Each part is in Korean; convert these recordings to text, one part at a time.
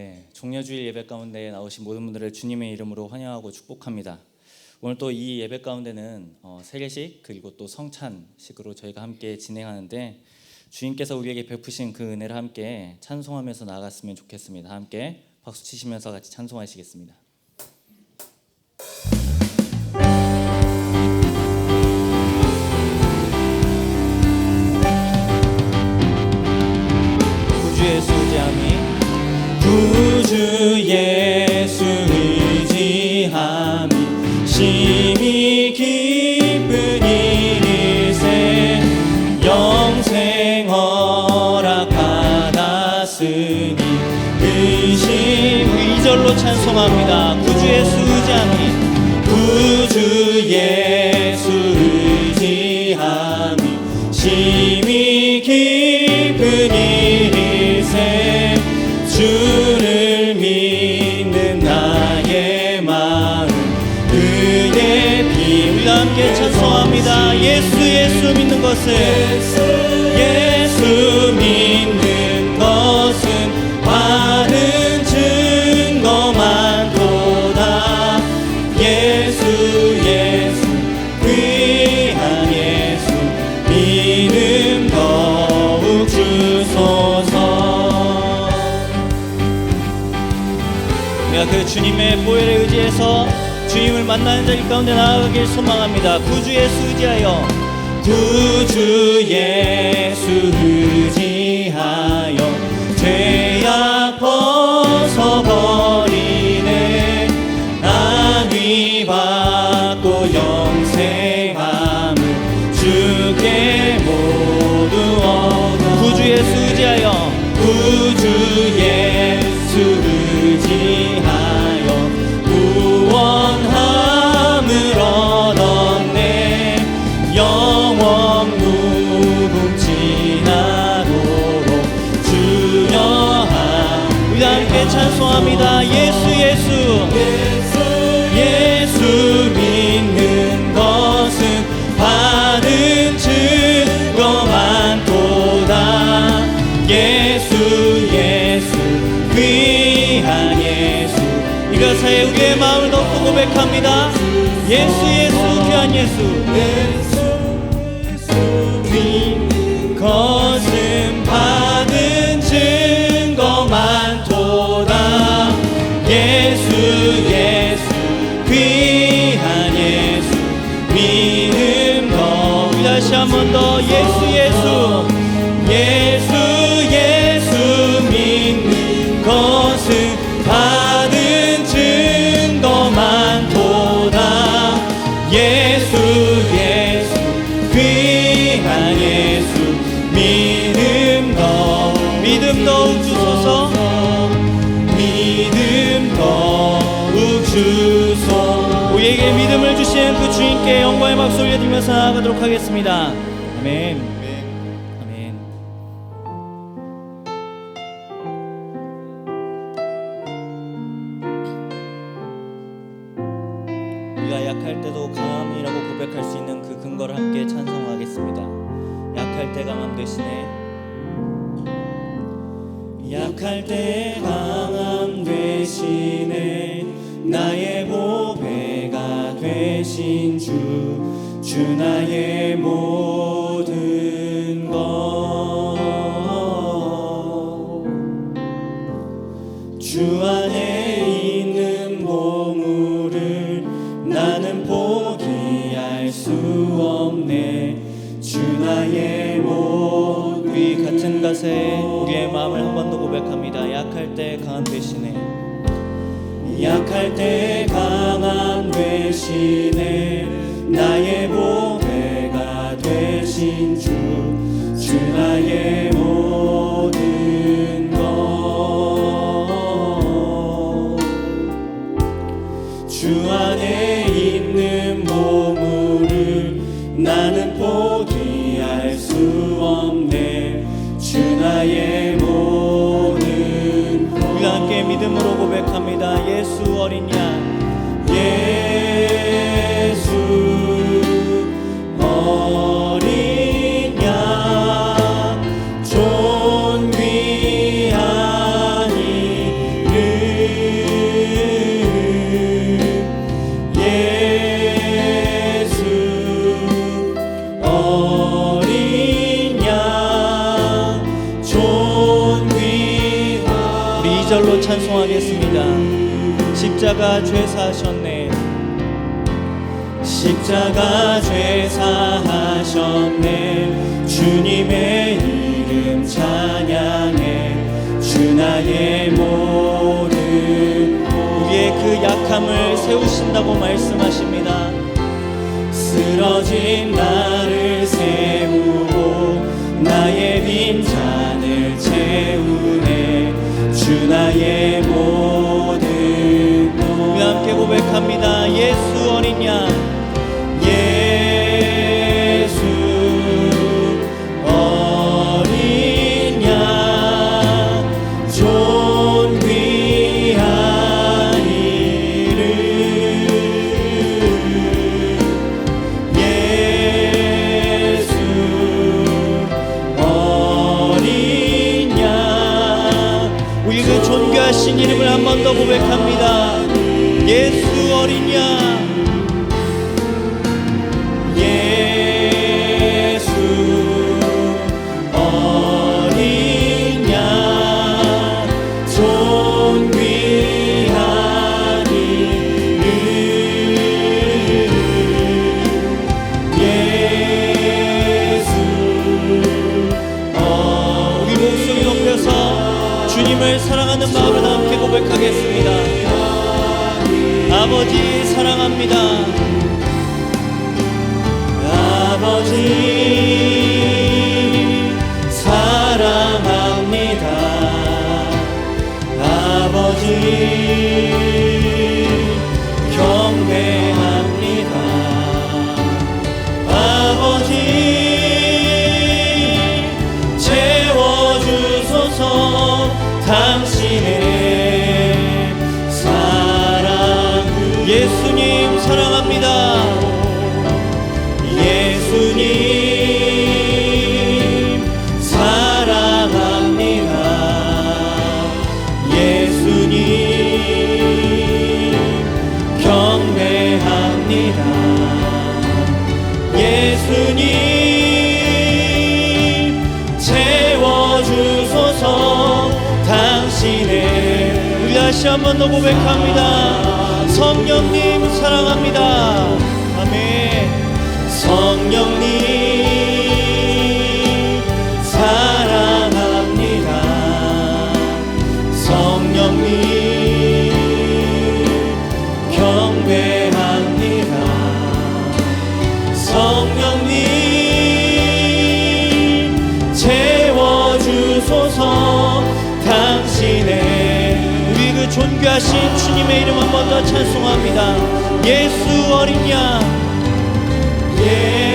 네, 종려주일 예배 가운데 나오신 모든 분들을 주님의 이름으로 환영하고 축복합니다. 오늘 또 이 예배 가운데는 어, 세례식 그리고 또 성찬식으로 저희가 함께 진행하는데 주님께서 우리에게 베푸신 그 은혜를 함께 찬송하면서 나아갔으면 좋겠습니다. 함께 박수 치시면서 같이 찬송하시겠습니다. 구주의 수지함이 구주 예수 의지함이 심히 기쁜 일일세 영생 허락받았으니 의심 의절로 찬송합니다 구주 예수 의지함이 구주 예수 의지함이 심히 기쁜 일 것은 예수 믿는 것은 받은 증거만 도다 예수 예수 귀한 예수 믿음 더욱 주소서 우리가 그 주님의 보혈에 의지해서 주님을 만나는 자리 가운데 나아가길 소망합니다. 구주 예수 의지하여 구주 예수 찬송합니다. 예수 예수. 예수 믿는 것은 받은 증거만 도다. 예수 예수 귀한 예수. 이것에 우리의 마음을 덮고 고백합니다. 예수 예수 귀한 예수 믿음 더욱 주소서. 믿음 더욱 주소 우리에게 믿음을 주시는 그 주님께 영광의 박수 올려드리면서 나아가도록 하겠습니다. 아멘. 약할 때도 강함이라고 고백할 수 있는 그 근거를 함께 찬송하겠습니다. 약할 때 강함 대신에 약할 때 강함 대신에 나의 보배가 되신 주, 주 나의 모든 것. 주 안에 있는 보물을 나는 포기할 수 없네 주 나의 모 우리 같은 가세 우리의 마음을 한 번 더 고백합니다. 약할 때 강한 대신에. 약할 때 강한 대신에. 나의 찬송하겠습니다. 십자가 죄사하셨네. 십자가 죄 사하셨네. 주님의 이름 찬양해. 주 나의 모든 우리의 그 약함을 세우신다고 말씀하십니다. 쓰러진 나를 세우고 나의 빈잔 나의 모든 우리 함께 고백합니다. 예수 이름을 한 번 더 고백합니다. 예수 어린 양 아 번 더 고백합니다. 성령님 사랑합니다 존귀하신 주님의 이름 한 번 더 찬송합니다. 예수 어린 양. 예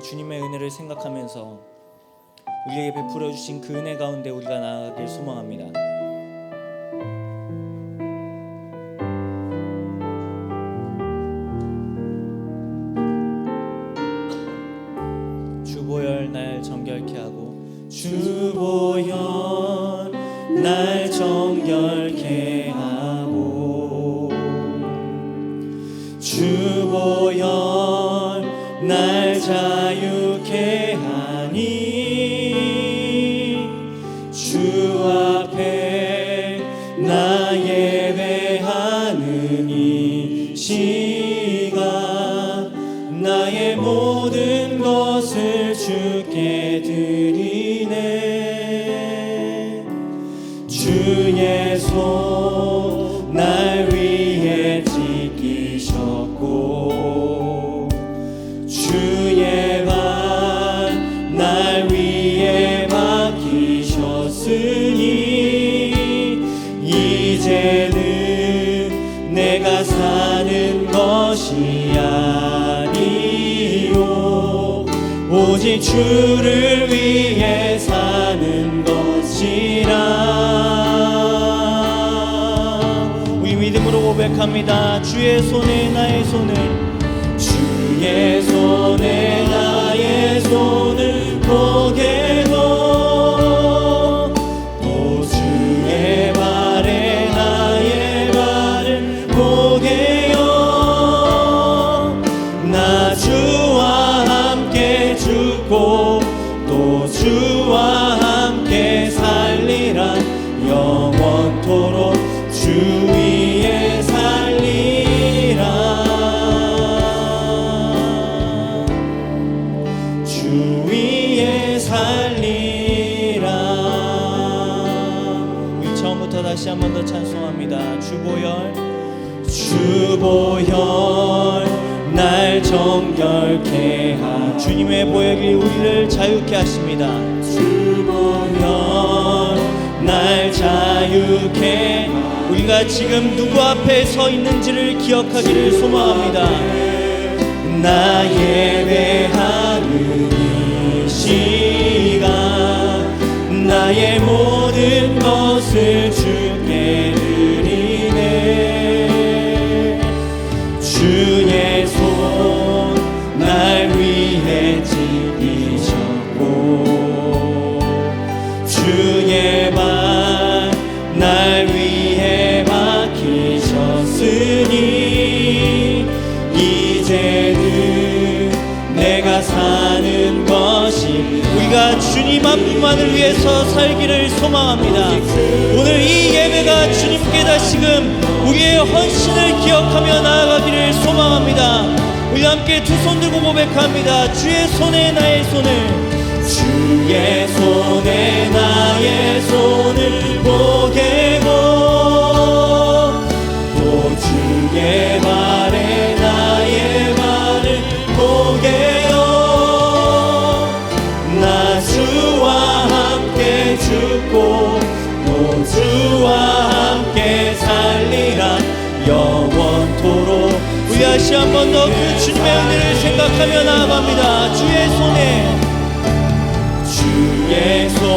그 주님의 은혜를 생각하면서 우리에게 베풀어 주신 그 은혜 가운데 우리가 나아가길 소망합니다. 정결케 하고 주보열 날 정결 오직 주를 위해 사는 것이라. 우리 믿음으로 고백합니다. 주의 손에 나의 손을 주의 손에 나의 손을 보게도 살리라. 우리 처음부터 다시 한 번 더 찬송합니다. 주보혈 주보혈 날 정결케 하. 주님의 보혈이 우리를 자유케 하십니다. 주보혈 날 자유케 우리가 지금 누구 앞에 서 있는지를 기억하기를 소망합니다. 나예 주님 한 분만을 위해서 살기를 소망합니다. 오늘 이 예배가 주님께 다시금 우리의 헌신을 기억하며 나아가기를 소망합니다. 우리 함께 두 손 들고 고백합니다. 주의 손에 나의 손을 주의 손에 나의 손을 보게고 영원토록 우리 다시 한 번 더 그 주님의 은혜를 생각하며 나아갑니다. 주의 손에 주의 손에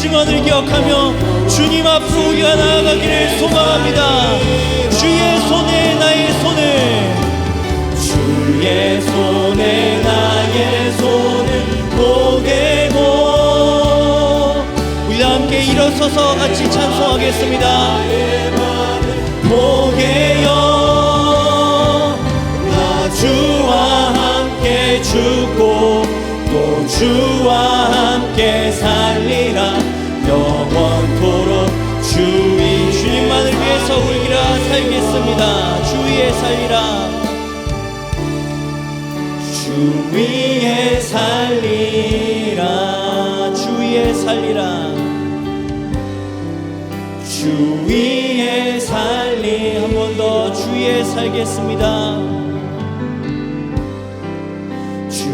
증언을 기억하며 주님 앞으로 우리가 나아가기를 소망합니다. 주의 손에 나의 손을. 주의 손에 나의 손을 보게고 우리 다 함께 일어서서 같이 찬송하겠습니다. 보게요. 나 주와 함께 죽고 또 주와 함께 살리라 살겠습니다. 주 위에 살리라. 주 위에 살리라. 주 위에 살리라. 주 위에 살리. 한 번 더 주 위에 살겠습니다. 주